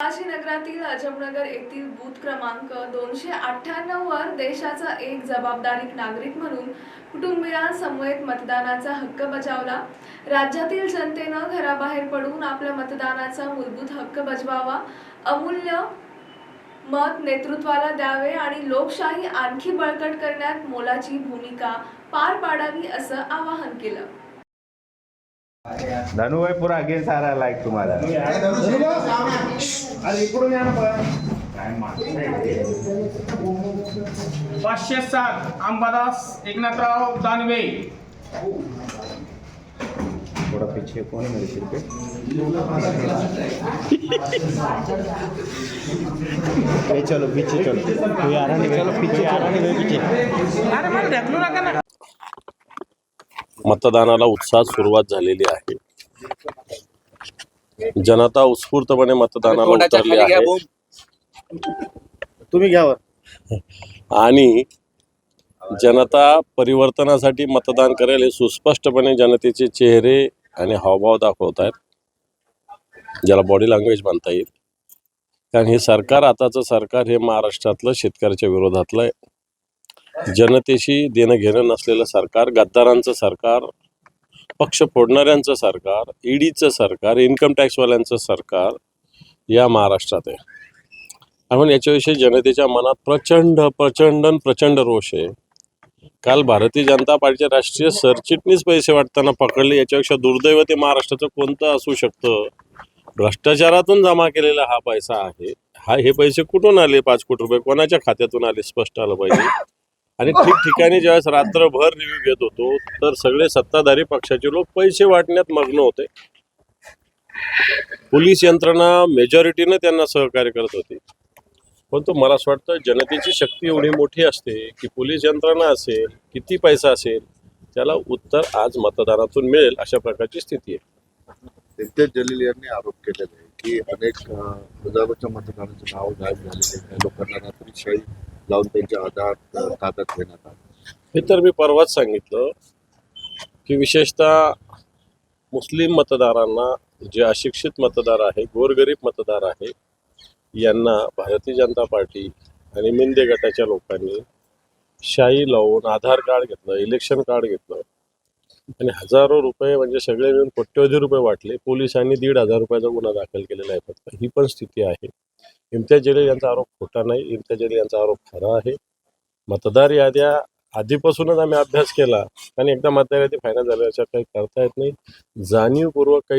नगरातील अजमनगर येथील बूथ क्रमांक दोनशे अठ्ठ्याण्णव वर देशाचा एक जबाबदारी नागरिक म्हणून कुटुंबियांसमवेत मतदानाचा हक्क बजावला. राज्यातील जनतेनं घराबाहेर पडून आपल्या मतदानाचा मूलभूत हक्क बजवावा. अमूल्य मत नेतृत्वाला द्यावे आणि लोकशाही आणखी बळकट करण्यात मोलाची भूमिका पार पाडावी असं आवाहन केलं. धनुभाई पूरा अगेन सारा लाईक तुम्हाला. पाचशे सात अंबादास एकनाथराव दानवे. थोड़ा पीछे कौन है मेरे सिर पे ए, चलो पीछे चलो. रहा नहीं चलो पीछे नहीं पीछे. अरे मला ढकलू नका ना. मतदानाला उत्साहात सुरुवात झालेली आहे. जनता उत्स्फूर्तपणे मतदानाला उतरली आहे. तुम्ही घ्यावर आणि जनता परिवर्तनासाठी मतदान करेल हे सुस्पष्टपणे जनतेचे चेहरे आणि हावभाव दाखवत आहेत. ज्याला बॉडी लँग्वेज म्हणता येईल. कारण हे सरकार आताचं सरकार हे महाराष्ट्रातलं शेतकऱ्याच्या विरोधातलं जनतेशी देणं घेणं नसलेलं सरकार गद्दारांचं सरकार पक्ष फोडणाऱ्यांचं सरकार ईडीचं सरकार इन्कम टॅक्सवाल्यांचं सरकार या महाराष्ट्रात आहे. आपण याच्याविषयी जनतेच्या मनात प्रचंड प्रचंड आणि प्रचंड रोष आहे. काल भारतीय जनता पार्टीचे राष्ट्रीय सरचिटणीस पैसे वाटताना पकडले याच्यापेक्षा दुर्दैव ते महाराष्ट्राचं कोणतं असू शकतं? भ्रष्टाचारातून जमा केलेला हा पैसा आहे. हा हे पैसे कुठून आले? पाच कोटी रुपये कोणाच्या खात्यातून आले? स्पष्ट आलं पाहिजे. आणि ठिकठिकाणी ज्यावेळेस रात्रभर रिव्ह्यू घेत होतो तर सगळे सत्ताधारी पक्षाचे लोक पैसे वाटण्यात मग्न होते. पोलीस यंत्रणा मेजॉरिटीनं त्यांना सहकार्य करत होती. परंतु मला असं वाटतं जनतेची शक्ती एवढी मोठी असते की पोलीस यंत्रणा असेल किती पैसा असेल त्याला उत्तर आज मतदानातून मिळेल अशा प्रकारची स्थिती आहे. जलील यांनी आरोप केलेले आहे की अनेक मतदारांचे नाव गायब झालेले लोकांना रात्रीशाही लावून त्यांच्या आधार ताब्यात घेण्यात आले. हे तर मी परवाच सांगितलं की विशेषतः मुस्लिम मतदारांना जे अशिक्षित मतदार आहे गोरगरीब मतदार आहे यांना भारतीय जनता पार्टी आणि मिंदे गटाच्या लोकांनी शाई लावून आधार कार्ड घेतलं इलेक्शन कार्ड घेतलं. आणि हजारो रुपये म्हणजे सगळे मिळून कोट्यवधी रुपये वाटले. पोलिसांनी दीड हजार रुपयाचा गुन्हा दाखल केलेला आहे फक्त. ही पण स्थिती आहे. इम्तियाज जलील यांचा आरोप खोटा नाही. इम्तियाज जलील यांचा आरोप खरा आहे. मतदार याद्या आधीपासूनच आम्ही अभ्यास केला आणि एकदा मतदार यादी फायनल झाल्याच्या काही करता येत नाही. जाणीवपूर्वक काही